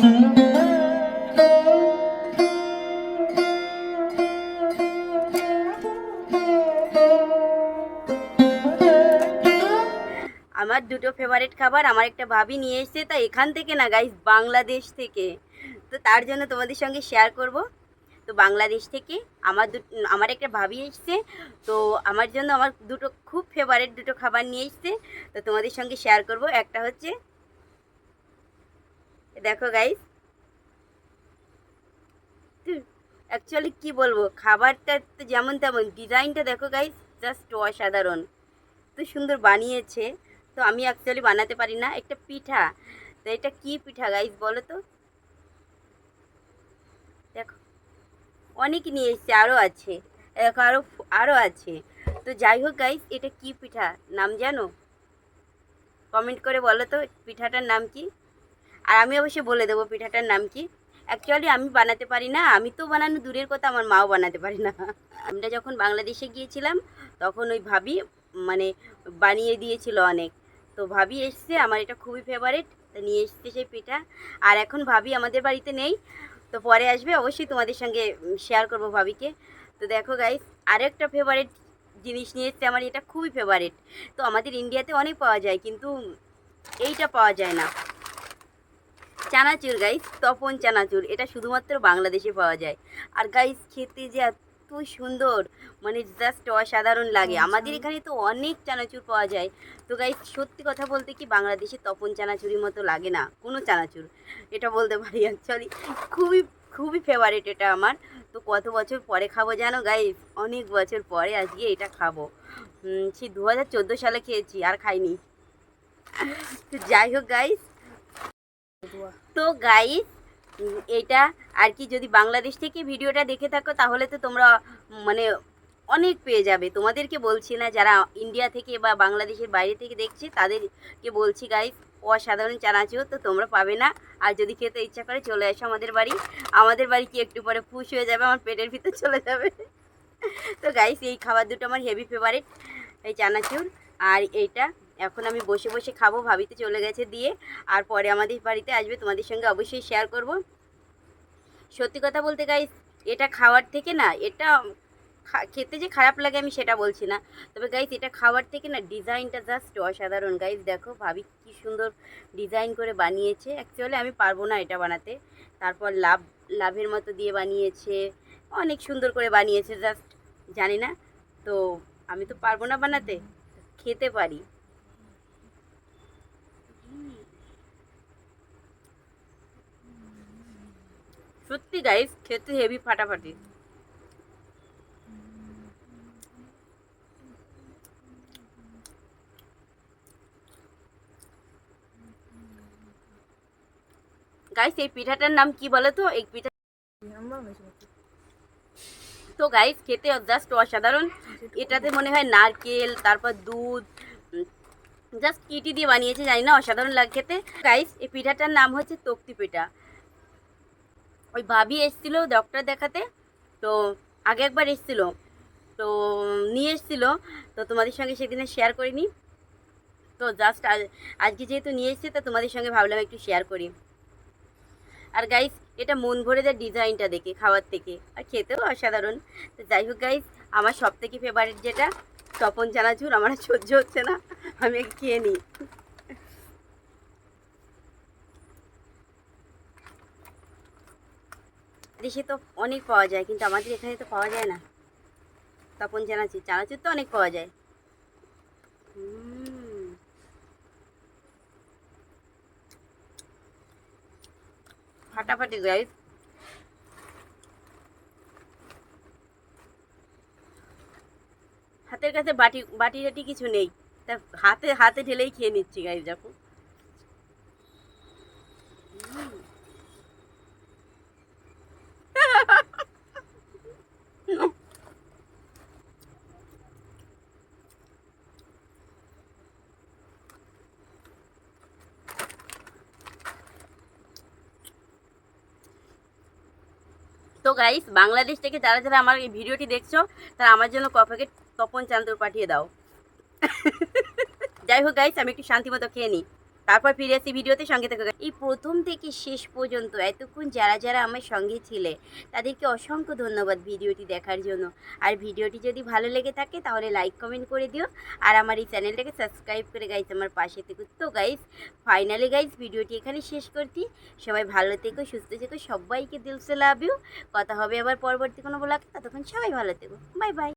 আমার দুটো ফেভারিট খাবার আমার একটা ভাবি নিয়ে এসেছে, তা এখান থেকে না গাইস বাংলাদেশ থেকে। তো তার জন্য তোমাদের সঙ্গে শেয়ার করব। তো বাংলাদেশ থেকে আমার আমার একটা ভাবি এসছে, তো আমার জন্য আমার দুটো, খুব ফেভারিট দুটো খাবার নিয়ে এসছে, তো তোমাদের সঙ্গে শেয়ার করব। একটা হচ্ছে দেখো গাইস অ্যাকচুয়ালি কি বলব? খাবারটা তো যেমন তেমন, ডিজাইনটা দেখো গাইস জাস্ট অসাধারণ। তো সুন্দর বানিয়েছে। তো আমি অ্যাকচুয়ালি বানাতে পারি না। একটা পিঠা। তো এটা কি পিঠা গাইস বলো তো? দেখো, অনেক নিয়ে এসছে আরও আছে। দেখো আরও আরও আছে। তো যাই হোক গাইস এটা কি পিঠা? নাম জানো? কমেন্ট করে বলো তো, পিঠাটার নাম কি? আর আমি অবশ্যই বলে দেবো পিঠাটার নাম কি? অ্যাকচুয়ালি আমি বানাতে পারি না, আমি তো বানানো দূরের কথা, আমার মাও বানাতে পারি না। আমরা যখন বাংলাদেশে গিয়েছিলাম, তখন ওই ভাবি মানে বানিয়ে দিয়েছিল অনেক। তো ভাবি এসছে, আমার এটা খুবই ফেভারিট তো নিয়ে এসছে সেই পিঠা। আর এখন ভাবি আমাদের বাড়িতে নেই, তো পরে আসবে, অবশ্যই তোমাদের সঙ্গে শেয়ার করব ভাবিকে। তো দেখো গাইস আরেকটা ফেভারিট জিনিস নিয়ে এসছে আমার, এটা খুবই ফেভারিট তো আমাদের ইন্ডিয়াতে অনেক পাওয়া যায়, কিন্তু এইটা পাওয়া যায় না। চানাচুর গাইস তপন চানাচুর এটা শুধুমাত্র বাংলাদেশে পাওয়া যায়। আর গাইস খেতে যে এত সুন্দর মানে জাস্ট অসাধারণ লাগে। আমাদের এখানে তো অনেক চানাচুর পাওয়া যায়। তো গাইস সত্যি কথা বলতে কি বাংলাদেশে তপন চানাচুরির মতো লাগে না? কোনো চানাচুর এটা বলতে পারি অ্যাকচুয়ালি খুবই খুবই ফেভারিট এটা আমার। তো কত বছর পরে খাব জানো গাইস অনেক বছর পরে আজকে এটা খাব। সে দু হাজার চোদ্দ সালে খেয়েছি আর খাইনি। তো যাই হোক গাইস তো গাইস এটা আর কি যদি বাংলাদেশ থেকে ভিডিওটা দেখে থাকো, তাহলে তো তোমরা মানে অনেক পেয়ে যাবে। তোমাদেরকে বলছি না, যারা ইন্ডিয়া থেকে বা বাংলাদেশের বাইরে থেকে দেখছে, তাদেরকে বলছি গাইস অসাধারণ চানাচুর, তো তোমরা পাবে না। আর যদি খেতে ইচ্ছা করে চলে আসো আমাদের বাড়ি। আমাদের বাড়ি কি একটু পরে ফুস হয়ে যাবে, আমার পেটের ভিতর চলে যাবে। তো গাইস এই খাবার দুটো আমার হেভি ফেভারিট এই চানাচুর। আর এইটা এখন আমি বসে বসে খাব, ভাবিতে চলে গেছে দিয়ে। আর পরে আমাদের বাড়িতে আসবে, তোমাদের সঙ্গে অবশ্যই শেয়ার করব। সত্যি কথা বলতে গাইস এটা খাওয়ার থেকে না, এটা খেতে যে খারাপ লাগে আমি সেটা বলছি না। তবে গাইস এটা খাওয়ার থেকে না ডিজাইনটা জাস্ট অসাধারণ। গাইস দেখো, ভাবি কি সুন্দর ডিজাইন করে বানিয়েছে। অ্যাকচুয়ালি আমি পারব না এটা বানাতে। তারপর লাভ, লাভের মতো দিয়ে বানিয়েছে। অনেক সুন্দর করে বানিয়েছে জাস্ট জানি না। তো আমি তো পারব না বানাতে, খেতে পারি। সত্যি গাইস খেতে হেভি ফাটাফাটি। গাইস এই পিঠাটার নাম কি বলো তো এই পিঠা তো গাইস খেতে জাস্ট অসাধারণ। এটাতে মনে হয় নারকেল, তারপর দুধ জাস্ট কিটি দিয়ে বানিয়েছে, জানি না, অসাধারণ লাগে খেতে। গাইস এই পিঠাটার নাম হচ্ছে তক্তি পিঠা। ওই ভাবি এসেছিল ডক্টর দেখাতে, তো আগে একবার এসেছিল। তো নিয়ে এসেছিল, তো তোমাদের সঙ্গে সেদিনে শেয়ার করিনি। তো জাস্ট আজকে যেহেতু নিয়ে এসেছে, তো তোমাদের সঙ্গে ভাবলাম একটু শেয়ার করি। আর গাইস এটা মন ভরে দেয় ডিজাইনটা দেখে, খাওয়ার থেকে। আর খেতেও অসাধারণ। তো যাই হোক গাইস আমার সব থেকে ফেভারিট যেটা, তপন চানাচুর আমার সহ্য হচ্ছে না। আমি খেয়ে নিই। দেশে তো অনেক পাওয়া যায়, কিন্তু আমাদের এখানে তো পাওয়া যায় না। তপন চানাচুর চানাচুর তো অনেক পাওয়া যায়। ফাটাফাটি গাইস হাতের কাছে বাটি বাটি টাটি কিছু নেই। তা হাতে হাতে ঢেলেই খেয়ে নিচ্ছি গাইস, দেখো। তো গাইস বাংলাদেশ থেকে যারা যারা আমার এই ভিডিওটি দেখছ, তারা আমার জন্য কফেকে তপন চান্দুর পাঠিয়ে দাও। যাই হোক গাইস আমি একটু শান্তিমতো খেয়ে নিই। তারপর ফিরে আসি ভিডিওতে সঙ্গে থেকে। এই প্রথম থেকে শেষ পর্যন্ত এতক্ষণ যারা যারা আমার সঙ্গে ছিলে, তাদেরকে অসংখ্য ধন্যবাদ ভিডিওটি দেখার জন্য। আর ভিডিওটি যদি ভালো লেগে থাকে, তাহলে লাইক কমেন্ট করে দিও। আর আমার এই চ্যানেলটাকে সাবস্ক্রাইব করে গাইস আমার পাশে থেকে। তো গাইস ফাইনালি গাইস ভিডিওটি এখানে শেষ করছি। সবাই ভালো থেকো, সুস্থ থেকো, সবাইকে দিলসে লাভ ইউ কথা হবে আবার পরবর্তী কোনো ব্লগে ততক্ষণ সবাই ভালো থেকো। Bye bye